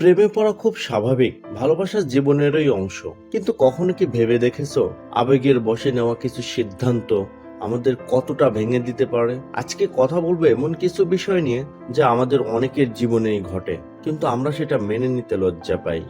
প্রেমে পড়া খুব স্বাভাবিক, ভালোবাসার জীবনেরই অংশ। কিন্তু কখনো কি ভেবে দেখেছ, আবেগের বসে নেওয়া কিছু সিদ্ধান্ত আমাদের কতটা ভেঙে দিতে পারে? আজকে কথা বলব এমন কিছু বিষয় নিয়ে যা আমাদের অনেকের জীবনেই ঘটে, কিন্তু আমরা সেটা মেনে নিতে লজ্জা পাই।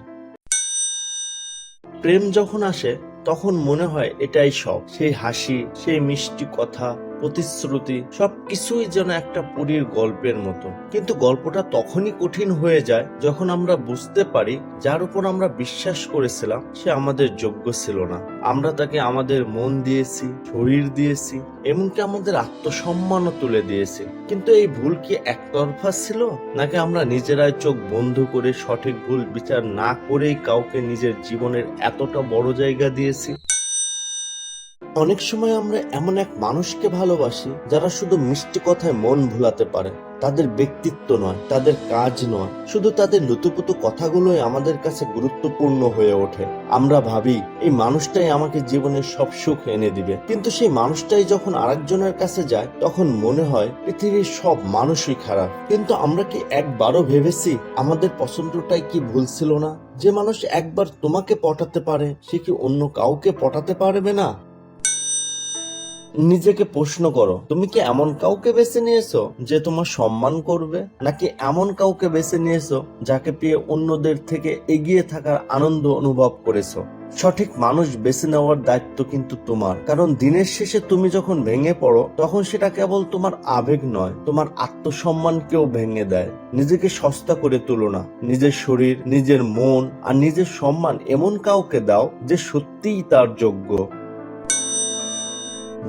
প্রেম যখন আসে, তখন মনে হয় এটাই সব। সেই হাসি, সেই মিষ্টি কথা প্রতিশ্রুতি, সবকিছুই যেন একটা পুরীর গল্পের মতো। কিন্তু গল্পটা তখনই কঠিন হয়ে যায় যখন আমরা বুঝতে পারি যার উপর আমরা বিশ্বাস করেছিলাম সে আমাদের যোগ্য ছিল না। আমরা তাকে আমাদের মন দিয়েছি, শরীর দিয়েছি, এমনকি আমাদের আত্মসম্মানও তুলে দিয়েছি। কিন্তু এই ভুল কি একতরফা ছিল? নাকি আমরা নিজেরাই চোখ বন্ধ করে সঠিক ভুল বিচার না করেই কাউকে নিজের জীবনের এতটা বড় জায়গা দিয়েছি? অনেক সময় আমরা এমন এক মানুষকে ভালোবাসি যারা শুধু মিষ্টি কথায় মন ভুলাতে পারে। তাদের ব্যক্তিত্ব নয়, তাদের কাজ নয়, শুধু তাদের লুতুপুতু কথাগুলোই আমাদের কাছে গুরুত্বপূর্ণ হয়ে ওঠে। আমরা ভাবি, এই মানুষটাই আমাকে জীবনের সব সুখ এনে দিবে। কিন্তু সেই মানুষটাই যখন আরেকজনের কাছে যায়, তখন মনে হয় পৃথিবীর সব মানুষই খারাপ। কিন্তু আমরা কি একবারও ভেবেছি, আমাদের পছন্দটাই কি ভুল ছিল না? যে মানুষ একবার তোমাকে পটাতে পারে, সে কি অন্য কাউকে পটাতে পারবে না? নিজেকে প্রশ্ন করো, তুমি কি এমন কাউকে বেছে নিয়েছো যে তোমার সম্মান করবে? নাকি এমন কাউকে বেছে নিয়েছো যাকে পেয়ে অন্যদের থেকে এগিয়ে থাকার আনন্দ অনুভব করেছ? সঠিক মানুষ বেছে নেওয়ার দায়িত্ব কিন্তু তোমার। কারণ দিনের শেষে তুমি যখন ভেঙে পড়ো, তখন সেটা কেবল তোমার আবেগ নয়, তোমার আত্মসম্মানকেও ভেঙে দেয়। নিজেকে সস্তা করে তুলো না। নিজের শরীর, নিজের মন আর নিজের সম্মান এমন কাউকে দাও যে সত্যিই তার যোগ্য।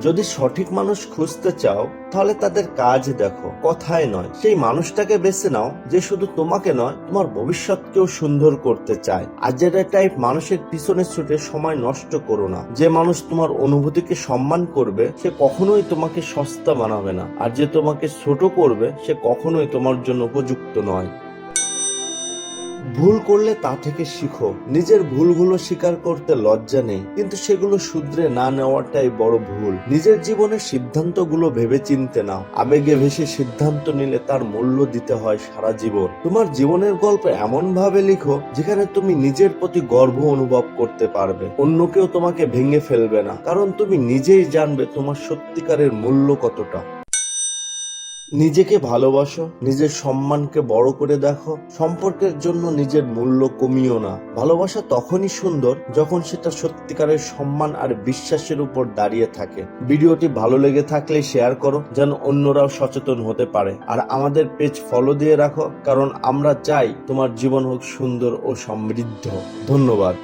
যদি সঠিক মানুষ খুঁজতে চাও, তাহলে তাদের কাজ দেখো। কথায় নয়। সেই মানুষটাকে বেছে নাও যে শুধু তোমাকে নয়, তোমার ভবিষ্যৎকেও সুন্দর করতে চায়। আজের টাইপ মানুষের পিছনে ছুটে সময় নষ্ট করো না। যে মানুষ তোমার অনুভূতিকে সম্মান করবে, সে কখনোই তোমাকে সস্তা বানাবে না। আর যে তোমাকে ছোট করবে, সে কখনোই তোমার জন্য উপযুক্ত নয়। ভুল করলে তা থেকে শিখো। নিজের ভুলগুলো স্বীকার করতে লজ্জা নেই, কিন্তু সেগুলো শুধরে না নেওয়াটাই বড় ভুল। নিজের জীবনের সিদ্ধান্তগুলো ভেবে চিনতে নাও। আবেগে ভেসে সিদ্ধান্ত নিলে তার মূল্য দিতে হয় সারা জীবন। তোমার জীবনের গল্প এমন ভাবে লিখো, যেখানে তুমি নিজের প্রতি গর্ব অনুভব করতে পারবে। অন্য কেউ তোমাকে ভেঙে ফেলবে না, কারণ তুমি নিজেই জানবে তোমার সত্যিকারের মূল্য কতটা। নিজেকে ভালোবাসো, নিজের সম্মানকে বড় করে দেখো। সম্পর্কের জন্য নিজের মূল্য কমিও না। ভালোবাসা তখনই সুন্দর যখন সেটা সত্যিকারের সম্মান আর বিশ্বাসের উপর দাঁড়িয়ে থাকে। ভিডিওটি ভালো লেগে থাকলে শেয়ার করো যেন অন্যরাও সচেতন হতে পারে। আর আমাদের পেজ ফলো দিয়ে রাখো, কারণ আমরা চাই তোমার জীবন হোক সুন্দর ও সমৃদ্ধ। ধন্যবাদ।